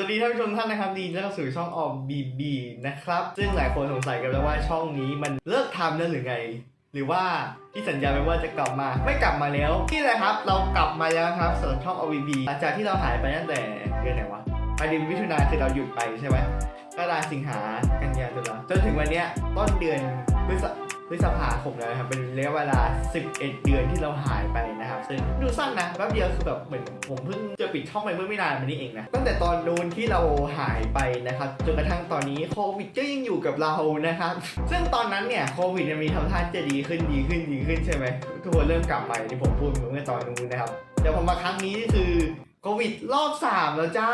สวัสดีท่านผู้ชมท่านนะครับดีต้อนรับสู่ช่องออมบีบีนะครับ ซึ่งหลายคนสงสัยกันแล้วว่าช่องนี้มันเลิกทำแล้วหรือไง หรือว่าที่สัญญาไปว่าจะกลับมา ไม่กลับมาแล้วนี่แหละครับ เรากลับมาแล้วครับสำหรับช่องออมบีบีหลังจากที่เราหายไปตั้งแต่เดือนไหนวะปลายเดือนมิถุนาคือเราหยุดไปใช่ไหมก็ลาสิงหากันยาตุลาจนถึงวันเนี้ยต้นเดือนพฤษ พฤษภาคมแล้วนะครับเป็นระยะเวลา 11 เดือนที่เราหายไปนะครับ ซึ่งดูสั้นนะแป๊บเดียวคือแบบเหมือนผมเพิ่งจะปิดช่องไปเมื่อไม่นานมานี้เองนะตั้งแต่ตอนนู้นที่เราหายไปนะครับจนกระทั่งตอนนี้โควิดก็ยังอยู่กับเรานะครับ ซึ่งตอนนั้นเนี่ยโควิดยังมีทำท่าจะดีขึ้นดีขึ้นดีขึ้นใช่ไหมทุกคนเริ่มกลับมาที่ผมพูดเมื่อตอนนู้นนะครับแต่พอมาครั้งนี้นี่คือ ควิดรอบ 3 แล้วจ้า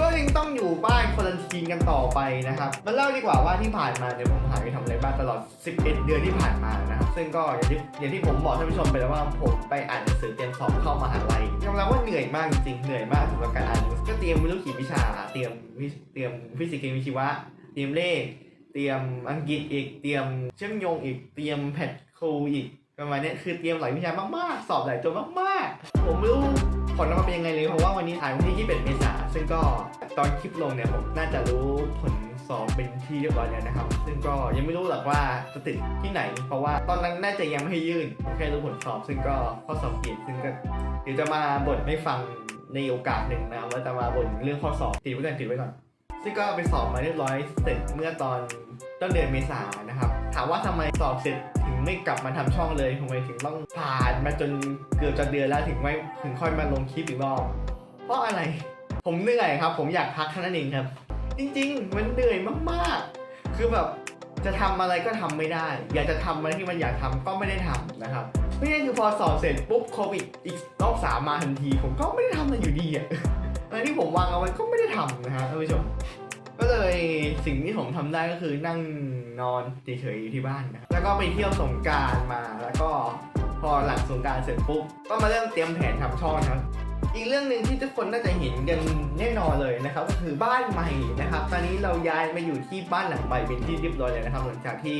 ก็ยังต้องอยู่บ้านควอลันทีนกันต่อไปนะครับมาเล่าดีกว่าว่าที่ผ่านมาเนี่ยผมหายไปทำอะไรบ้างตลอด 11 เดือนที่ผ่านมานะครับซึ่งก็อย่างที่อย่างที่ผมบอกท่านผู้ชมไปแล้วว่าผมไปอ่านหนังสือเตรียมสอบเข้ามหาลัยยอมรับว่าเหนื่อยมากจริงๆเหนื่อยมากสำหรับการอ่านหนังสือก็เตรียมไม่รู้กี่วิชา เตรียมวิเตรียมฟิสิกส์เคมีชีวะ เตรียมเลข เตรียมอังกฤษอีก เตรียมเชื่อมโยงอีก เตรียมแพทครูอีกประมาณนี้คือเตรียมหลายวิชามากๆ สอบหลายตัวมากๆ ผมไม่รู้ ผลออกมาเป็นยังไงเลยเพราะว่าวันนี้ถ่ายวันที่21เมษายนซึ่งก็ตอนคลิปลงเนี่ยผมน่าจะรู้ผลสอบเป็นที่เรียบร้อยแล้วนะครับ ซึ่งก็ยังไม่รู้หรอกว่าจะติดที่ไหน เพราะว่าตอนนั้นน่าจะยังไม่ให้ยื่นผมแค่รู้ผลสอบ ซึ่งก็ข้อสอบเกียรติซึ่งก็เดี๋ยวจะมาบ่นให้ฟังในโอกาสหนึ่งนะครับว่าจะมาบ่นเรื่องข้อสอบติดไว้ก่อนติดไว้ก่อน ซึ่งก็ไปสอบมาเรียบร้อยเสร็จเมื่อตอนต้นเดือนเมษายนนะครับ ถามว่าทำไมสอบเสร็จถึงไม่กลับมาทำช่องเลยทำไมถึงต้องผ่านมาจนเกือบจะเดือนแล้วถึงไม่ถึงค่อยมาลงคลิปอีกรอบเพราะอะไร ผมเหนื่อยครับ ผมอยากพักแค่นั้นเองครับ จริง ๆ มันเหนื่อยมากๆ คือแบบจะทำอะไรก็ทำไม่ได้ อยากจะทำอะไรที่มันอยากทำก็ไม่ได้ทำนะครับไม่งั้นคือพอสอบเสร็จปุ๊บโควิดอีกรอบสามมาทันที ผมก็ไม่ได้ทำอะไรอยู่ดีอะอะไรที่ผมวางเอาไว้ก็ไม่ได้ทำนะฮะท่านผู้ชม ก็เลยสิ่งที่ผมทำได้ก็คือนั่งนอนเฉยๆอยู่ที่บ้านนะครับแล้วก็ไปเที่ยวสงการมาแล้วก็พอหลังสงการเสร็จปุ๊บก็มาเริ่มเตรียมแผนทำช่องนะครับอีกเรื่องหนึ่งที่ทุกคนน่าจะเห็นกันแน่นอนเลยนะครับก็คือบ้านใหม่นะครับ ตอนนี้เราย้ายมาอยู่ที่บ้านหลังใหม่เป็นที่เรียบร้อยเลยนะครับหลังจากที่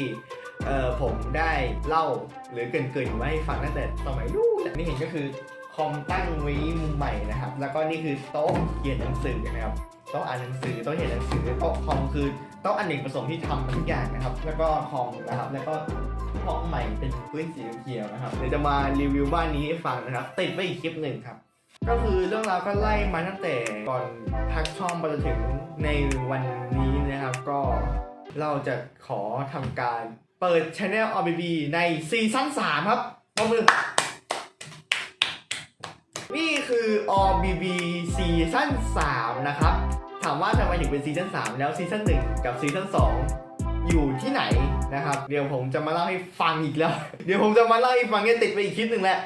เอ่อผมได้เล่าหรือเกินๆไว้ให้ฟังตั้งแต่สมัยนู้นนี่เห็นก็คือคอมตั้งไว้มุมใหม่นะครับ แล้วก็นี่คือโต๊ะเขียนหนังสือนะครับ โต๊ะอ่านหนังสือโต๊ะเขียนหนังสือโต๊ะคอมคือโต๊ะอันเนกประสงค์ที่ทำทุกอย่างนะครับ แล้วก็คอมนะครับ แล้วก็ห้องใหม่เป็นพื้นสีเขียวนะครับเดี๋ยวจะมารีวิวบ้านนี้ให้ฟังนะครับ ติดไว้อีกคลิปหนึ่งครับก็คือเรื่องราวก็ไล่มาตั้งแต่ก่อนพักช่องไปจนถึงในวันนี้นะครับ ก็เราจะขอทำการเปิดช anel RBB ในซีซั่น3ครับปรบมือนี่คือ RBB ซีซั่น3นะครับ ถามว่าทำไมถึงเป็นซีซั่น3แล้วซีซั่น1กับซีซั่น2อยู่ที่ไหนนะครับ เดี๋ยวผมจะมาเล่าให้ฟังอีกแล้ว เดี๋ยวผมจะมาเล่าให้ฟังเนี่ยติดไปอีกคลิปหนึ่งแหละ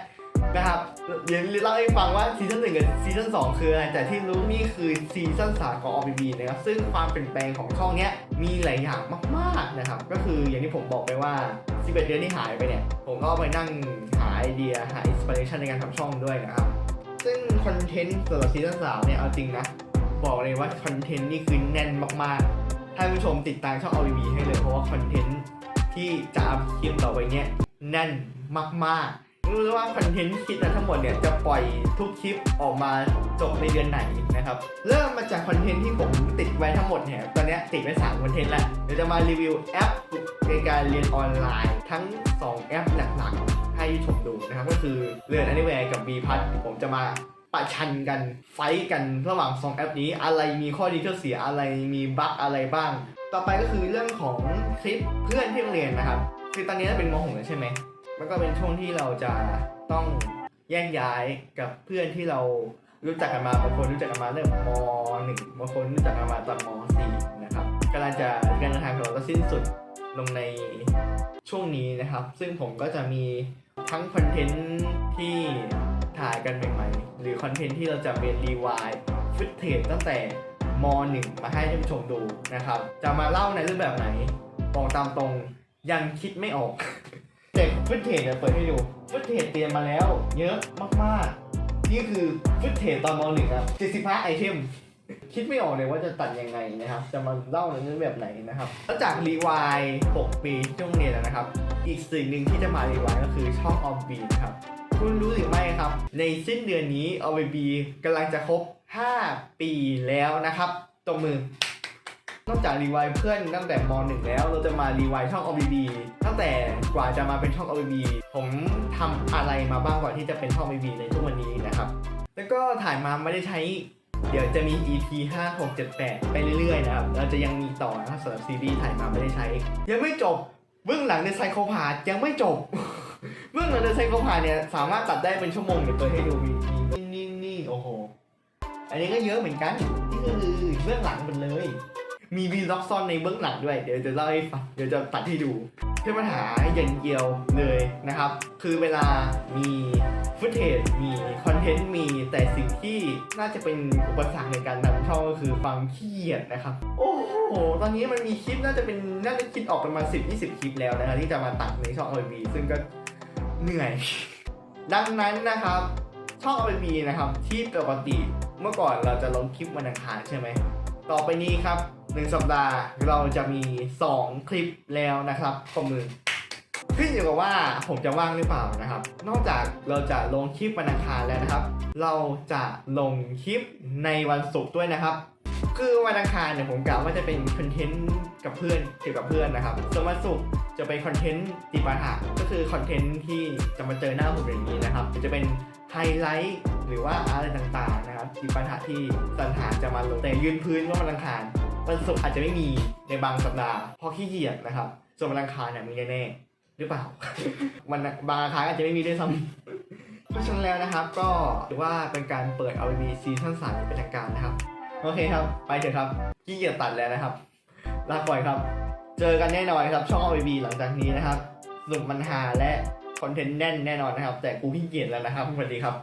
นะครับเดี๋ยวเล่าให้ฟังว่าซีซั่นหนึ่งกับซีซั่นสองคืออะไร แต่ที่รู้นี่คือซีซั่นสามของ RBB นะครับ ซึ่งความเปลี่ยนแปลงของช่องเนี้ยมีหลายอย่างมากๆนะครับ ก็คืออย่างที่ผมบอกไปว่า 11 เดือนที่หายไปเนี่ย ผมก็ไปนั่งหาไอเดีย หาอินสปิเรชันในการทำช่องด้วยนะครับ ซึ่งคอนเทนต์สำหรับซีซั่นสามเนี่ยเอาจริงนะ บอกเลยว่าคอนเทนต์นี่คือแน่นมากๆ ท่านผู้ชมติดตามช่อง RBB ให้เลยเพราะว่าคอนเทนต์ที่จะอัพคลิปต่อไปเนี่ยแน่นมากๆไม่รู้เลยว่าคอนเทนต์ที่คิดมาทั้งหมดเนี่ยจะปล่อยทุกคลิปออกมาจบในเดือนไหนนะครับ เริ่มมาจากคอนเทนต์ที่ผมติดไว้ทั้งหมดเนี่ยตอนนี้ติดไว้3คอนเทนต์แล้วเดี๋ยวจะมารีวิวแอปในการเรียนออนไลน์ทั้ง 2 แอปหลักๆให้ชมดูนะครับ ก็คือเรียน Anywhere กับ b p a s ผมจะมา ประชันกันไฟกันระหว่าง 2 แอปนี้ อะไรมีข้อดีข้อเสียอะไรมีบั๊กอะไรบ้าง ต่อไปก็คือเรื่องของคลิปเพื่อนที่โรงเรียนนะครับ คือตอนนี้เป็นม .6 แล้วใช่ไหมมันก็เป็นช่วงที่เราจะต้องแยกย้ายกับเพื่อนที่เรารู้จักกันมาบางคนรู้จักกันมาเริ่มมหนึ่งบางคนรู้จักกันมาตอนมสี่นะครับกำลังจะการเดินทางของเราก็สิ้นสุดลงในช่วงนี้นะครับ ซึ่งผมก็จะมีทั้งคอนเทนต์ที่ ถ่ายกันใหม่ๆ หรือคอนเทนต์ที่เราจะเป็นรีวายฟุตเทจตั้งแต่มหนึ่งมาให้ท่านผู้ชมดูนะครับ จะมาเล่าในรูปแบบไหนบอกตามตรงยังคิดไม่ออกแต่ฟุตเทจเปิดให้ดูฟุตเทจเตรียมมาแล้วเยอะมากๆ นี่คือฟุตเทจตอนมหนึ่งครับ75ไอเทมคิดไม่ออกเลยว่าจะตัดยังไงนะครับ จะมาเล่าในรื่องแบบไหนนะครับแล้วจากรีวาย6ปีช่วงเรียนแล้วนะครับ อีกสิ่งหนึ่งที่จะมารีวายก็คือช่องออมบีนะครับ คุณรู้หรือไม่ครับ ในสิ้นเดือนนี้ o b b กำลังจะครบ 5 ปีแล้วนะครับตบมือนอกจากรีวล์เพื่อนตั้งแต่มหนึ่งแล้ว เราจะมารีวล์ช่อง OBB ตั้งแต่กว่าจะมาเป็นช่อง OBB ผมทำอะไรมาบ้างก่อนที่จะเป็นช่อง OBB ในทุกวันนี้นะครับ แล้วก็ถ่ายมาไม่ได้ใช้ เดี๋ยวจะมี EP 5 6 7 8 ไปเรื่อยๆนะครับ เราจะยังมีต่อนะครับสำหรับซีรีส์ถ่ายมาไม่ได้ใช้ ยังไม่จบเบื้องหลังในไซโคพาร์ยังไม่จบ เบื้องหลังในไซโคพาเนี่ยสามารถตัดได้เป็นชั่วโมงเดี๋ยวเปิดให้ดูมีมีนี่นี่โอ้โห อันนี้ก็เยอะเหมือนกันนี่ก็คือเบื้องหลังหมดเลย มีวีล็อกซ่อนในเบื้องหลังด้วย เดี๋ยวจะเล่าให้ฟังเดี๋ยวจะตัดให้ดูเพื่อปัญหาอย่างเดียวเลยนะครับ คือเวลามีฟุตเทจมีคอนเทนต์มีแต่สิ่งที่น่าจะเป็นอุปสรรคในการทำช่องก็คือความขี้เกียจนะครับ โอ้โห ตอนนี้มันมีคลิปน่าจะเป็นน่าจะคิดออกประมาณ 10-20 คลิปแล้วนะครับที่จะมาตัดในช่อง OB ซึ่งก็ เหนื่อย ดังนั้นนะครับช่อง OB นะครับ ที่ปกติเมื่อก่อนเราจะลงคลิปวันอังคารใช่ไหม ต่อไปนี้ครับหนึ่งสัปดาห์เราจะมี 2 คลิปแล้วนะครับขอมือขึ้นอยู่กับว่าผมจะว่างหรือเปล่านะครับ นอกจากเราจะลงคลิปวันอังคารแล้วนะครับ เราจะลงคลิปในวันศุกร์ด้วยนะครับ คือวันอังคารเนี่ยผมกะว่าจะเป็นคอนเทนต์กับเพื่อนเกี่ยวกับเพื่อนนะครับส่วนวันศุกร์จะเป็นคอนเทนต์ติปัญหาก็คือคอนเทนต์ที่จะมาเจอหน้าผมอย่างนี้นะครับ จะเป็นไฮไลท์หรือว่าอะไรต่างๆนะครับติปัญหาที่สัญหาจะมาลงแต่ยืนพื้นว่าวันอังคารวันศุกร์อาจจะไม่มีในบางสัปดาห์เพราะขี้เกียจนะครับ ส่วนวันอังคารเนี่ยมีแน่ๆหรือเปล่า วันบางอังคารอาจจะไม่มีด้วยซ้ำเพราะฉะนั้นแล้วนะครับ ก็ถือว่าเป็นการเปิด LV ซีซั่น3อย่างเป็นทางการนะครับ โอเคครับ ไปเถอะครับขี้เกียจตัดแล้วนะครับลาก่อยครับ เจอกันแน่นอนครับ ช่อง OBB หลังจากนี้นะครับสนุกมันหาและคอนเทนต์แน่นแน่นอนนะครับ แต่กูขี้เกียจแล้วนะครับสวัสดีครับ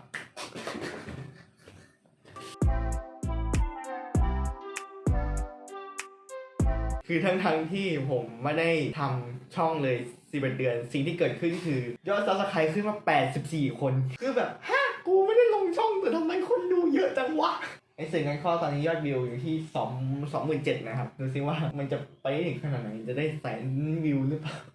คือทั้งทั้งที่ผมไม่ได้ทำช่องเลย11เดือน สิ่งที่เกิดขึ้นคือยอดซับสไครต์ขึ้นมา 84 คน คือแบบฮะกูไม่ได้ลงช่องแต่ทำไมคนดูเยอะจังวะ ไอเสียงกันข้อตอนนี้ยอดวิวอยู่ที่สองสองหมื่นเจ็ดนะครับ ดูซิว่ามันจะไปถึงขนาดไหน จะได้แสนวิวหรือเปล่า